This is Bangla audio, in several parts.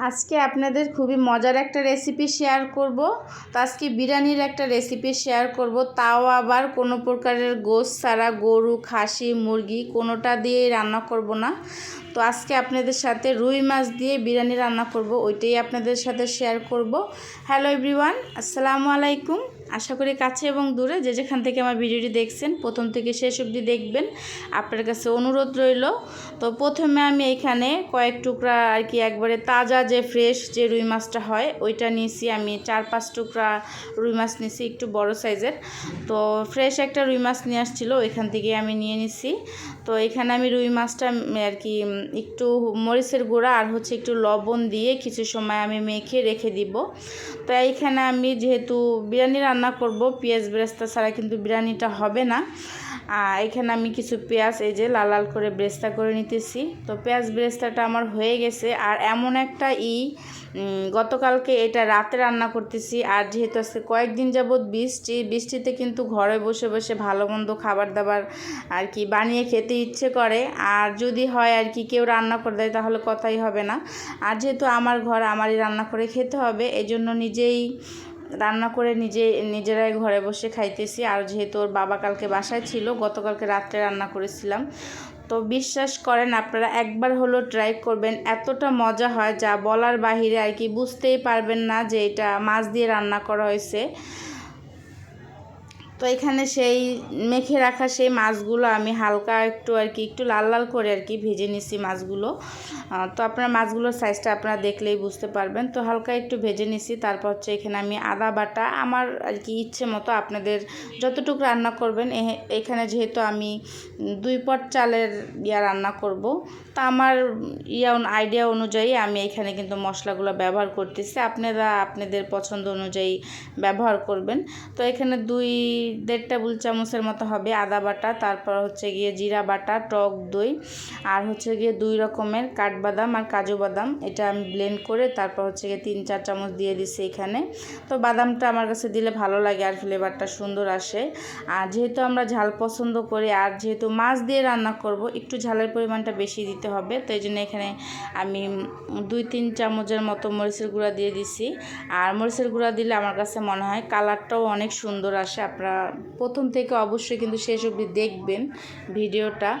আজকে আপনাদের খুবই মজার একটা রেসিপি শেয়ার করব। তো আজকে বিরিয়ানির একটা রেসিপি শেয়ার করব। তাও আবার কোনো প্রকারের গোশ ছাড়া গরু, খাসি, মুরগি কোনোটা দিয়েই রান্না করব না। তো আজকে আপনাদের সাথে রুই মাছ দিয়ে বিরিয়ানি রান্না করব, ওইটাই আপনাদের সাথে শেয়ার করব। হ্যালো এভরিওয়ান আসসালামু আলাইকুম। আশা করি কাছে এবং দূরে যে যেখান থেকে আমার ভিডিওটি দেখছেন, প্রথম থেকে শেষ অবধি দেখবেন। আপনার কাছে অনুরোধ রইল। তো প্রথমে আমি এখানে কয়েক টুকরা আর কি একবারে তাজা যে ফ্রেশ যে রুই মাছটা হয়, ওইটা নিয়েছি আমি। চার পাঁচ টুকরা রুই মাছ নিয়েছি, একটু বড় সাইজের। তো ফ্রেশ একটা রুই মাছ নিয়ে আসছিল, ওইখান থেকে আমি নিয়ে নিছি। তো এখানে আমি রুই মাছটা আর কি একটু মরিচের গুঁড়া আর হচ্ছে একটু লবণ দিয়ে কিছু সময় আমি মেখে রেখে দিব। তো এইখানে আমি যেহেতু বিরিয়ানি রান্না করব। পেঁয়াজ ব্রেস্তা ছাড়া কিন্তু বিরিয়ানিটা হবে না। এখানে আমি কিছু পেঁয়াজ, এই যে লাল লাল করে ব্রেস্তা করে নিতেছি। তো পেঁয়াজ ব্রেস্তাটা আমার হয়ে গেছে। আর এমন একটা ই গতকালকে এটা রাতে রান্না করতেছি। আর যেহেতু আজকে কয়েকদিন যাবৎ বৃষ্টি, বৃষ্টিতে কিন্তু ঘরে বসে বসে ভালো মন্দ খাবার দাবার আর কি বানিয়ে খেতে ইচ্ছে করে। আর যদি হয় আর কি কেউ রান্না করে দেয় তাহলে কথাই হবে না। আর যেহেতু আমার ঘর আমারই রান্না করে খেতে হবে এই জন্য নিজেই রান্না করে নিজে, নিজেরাই ঘরে বসে খাইতেছি। আর যেহেতু ওর বাবা কালকে বাসায় ছিল, গতকালকে রাত্রে রান্না করেছিলাম। তো বিশ্বাস করেন, আপনারা একবার হলো ট্রাই করবেন। এতটা মজা হয়, যা বলার বাহিরে আর কি বুঝতেই পারবেন না যে এটা মাছ দিয়ে রান্না করা হয়েছে। তো এখানে সেই মেখে রাখা সেই মাছগুলো আমি হালকা একটু আর কি, একটু লাল লাল করে আর কি ভেজে নিছি মাছগুলো। তো আপনার মাছগুলোর সাইজটা আপনারা দেখলেই বুঝতে পারবেন। তো হালকা একটু ভেজে নিছি, তারপর হচ্ছে এখানে আমি আদা বাটা আমার আর কি ইচ্ছে মতো আপনাদের যতটুকু রান্না করবেন এখানে যেহেতু আমি দুই পট চালের ইয়া রান্না করব, তা আমার ইয়া আইডিয়া অনুযায়ী আমি এখানে কিন্তু মশলাগুলো ব্যবহার করতেছি। আপনারা আপনাদের পছন্দ অনুযায়ী ব্যবহার করবেন। তো এখানে দুই দেড় টেবিল চামচের মতো হবে আদা বাটা, তারপর হচ্ছে গিয়ে জিরা বাটা, টক দই, আর হচ্ছে গিয়ে দুই রকমের কাঠবাদাম আর কাজু বাদাম। এটা আমি ব্লেন্ড করে তারপর হচ্ছে গিয়ে তিন, চার চামচ দিয়ে দিছি এখানে। তো বাদামটা আমার কাছে দিলে ভালো লাগে আর ফ্লেভারটা সুন্দর আসে। আর যেহেতু আমরা ঝাল পছন্দ করি, আর যেহেতু মাছ দিয়ে রান্না করব, একটু ঝালের পরিমাণটা বেশি দিতে হবে। তো এই জন্য এখানে আমি দুই, তিন চামচের মতো মরিচের গুঁড়া দিয়ে দিছি। আর মরিচের গুঁড়া দিলে আমার কাছে মনে হয় কালারটাও অনেক সুন্দর আসে। আপনারা প্রথম থেকে অবশ্যই কিন্তু শেষ অবধি দেখবেন ভিডিওটা,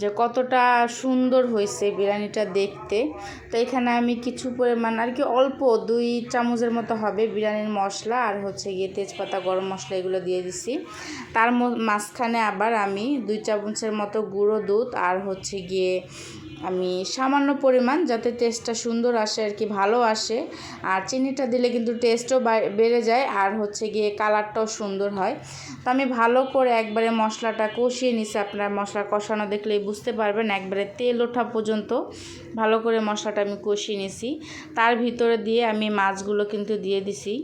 যে কতটা সুন্দর হয়েছে বিরিয়ানিটা দেখতে। তো এখানে আমি কিছু পরিমাণ, আর কি অল্প, দুই চামচের মতো হবে বিরিয়ানির মশলা, আর হচ্ছে গিয়ে তেজপাতা, গরম মশলা এগুলো দিয়ে দিছি। তার মাঝখানে আবার আমি দুই চামচের মতো গুঁড়ো দুধ, আর হচ্ছে গিয়ে আমি সামান্য পরিমাণ যাতে টেস্টটা সুন্দর আসে আর কি, ভালো আসে। আর চিনিটা দিলে কিন্তু টেস্টও বেড়ে যায় আর হচ্ছে গিয়ে কালারটাও সুন্দর হয়। তো আমি ভালো করে একবারে মশলাটা কষিয়ে নিছি। আপনার মশলা কষানো দেখলেই বুঝতে পারবেন, একবারে তেল ওঠা পর্যন্ত ভালো করে মশলাটা আমি কষিয়ে নিছি। তার ভিতরে দিয়ে আমি মাছগুলো কিন্তু দিয়ে দিছি।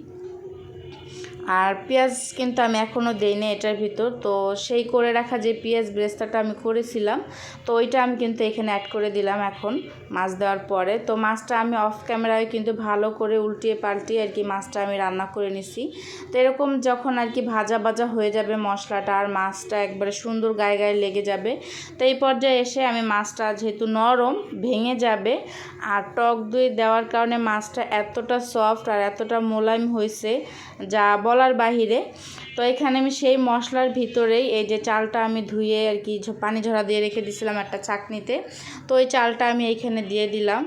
আর পেঁয়াজ কিন্তু আমি এখনও দিইনি এটার ভিতর। তো সেই করে রাখা যে পেঁয়াজ ব্রেস্তাটা আমি করেছিলাম, তো ওইটা আমি কিন্তু এখানে অ্যাড করে দিলাম এখন মাছ দেওয়ার পরে। তো মাছটা আমি অফ ক্যামেরায় কিন্তু ভালো করে উল্টিয়ে পাল্টিয়ে আর কি মাছটা আমি রান্না করে নিছি। তো এরকম যখন আর কি ভাজা ভাজা হয়ে যাবে মশলাটা আর মাছটা একবারে সুন্দর গায়ে গায়ে লেগে যাবে, তো এই পর্যায়ে এসে আমি মাছটা যেহেতু নরম ভেঙে যাবে আর টক দই দেওয়ার কারণে মাছটা এতটা সফট আর এতটা মোলায়েম হয়েছে যা বলার বাহিরে। তো এখানে আমি সেই মশলার ভিতরেই এই যে চালটা আমি ধুয়ে আর কি পানি ঝরা দিয়ে রেখে দিয়েছিলাম একটা চাকনিতে। তো ওই চালটা আমি এইখানে দিয়ে দিলাম।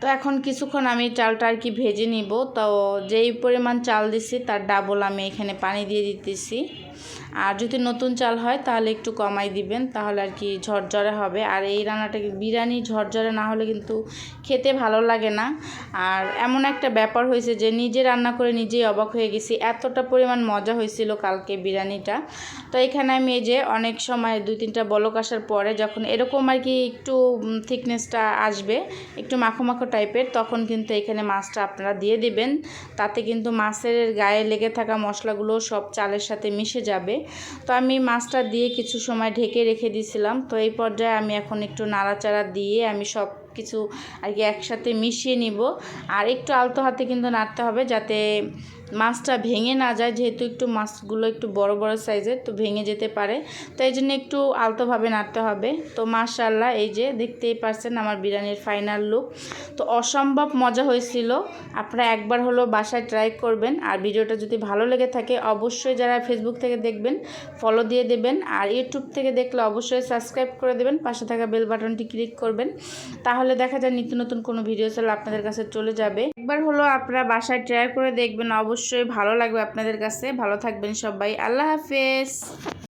তো এখন কিছুক্ষণ আমি চালটা আর কি ভেজে নিব। তো যেই পরিমাণ চাল দিছি তার ডাবল আমি এখানে পানি দিয়ে দিতেছি। আর যদি নতুন চাল হয়, তাহলে একটু কমাই দিবেন, তাহলে আর কি ঝরঝরে হবে। আর এই রান্নাটা বিরিয়ানি ঝরঝরে না হলে কিন্তু খেতে ভালো লাগে না। আর এমন একটা ব্যাপার হয়েছে যে নিজে রান্না করে নিজেই অবাক হয়ে গেছি, এতটা পরিমাণ মজা হয়েছিল কালকে বিরিয়ানিটা। তো এখানে আমি এই যে অনেক সময় দুই তিনটা বলক আসার পরে যখন এরকম আর কি একটু থিকনেসটা আসবে, একটু মাখো মাখো টাইপের, তখন কিন্তু এখানে মাছটা আপনারা দিয়ে দিবেন। তাতে কিন্তু মাছের গায়ে লেগে থাকা মশলাগুলো সব চালের সাথে মিশে যাবে। তো আমি মাছটা দিয়ে কিছু সময় ঢেকে রেখে দিয়েছিলাম। তো এই পর্যায়ে আমি এখন একটু নাড়াচাড়া দিয়ে আমি সব কিছু আর কি একসাথে মিশিয়ে নিব। আর একটু আলতো হাতে কিন্তু নাড়তে হবে যাতে মাছটা ভেঙে না যায়, যেহেতু একটু মাছগুলো একটু বড় বড় সাইজের তো ভেঙে যেতে পারে। তো এই জন্য একটু আলতোভাবে নাড়তে হবে। তো মাশাল্লাহ এই যে দেখতেই পারছেন আমার বিরিয়ানির ফাইনাল লুক তো অসম্ভব মজা হয়েছিল। আপনারা একবার হলো বাসায় ট্রাই করবেন। আর ভিডিওটা যদি ভালো লেগে থাকে, অবশ্যই যারা ফেসবুক থেকে দেখবেন ফলো দিয়ে দেবেন। আর ইউটিউব থেকে দেখলে অবশ্যই সাবস্ক্রাইব করে দেবেন। পাশে থাকা বেল বাটনটি ক্লিক করবেন। তাহলে দেখা যায় নিত্য নতুন কোনো ভিডিও চাইলে আপনাদের কাছে চলে যাবে। একবার হলো আপনারা বাসায় ট্রাই করে দেখবেন, অবশ্যই ভালো লাগবে আপনাদের কাছে। ভালো থাকবেন সবাই। আল্লাহ হাফেজ।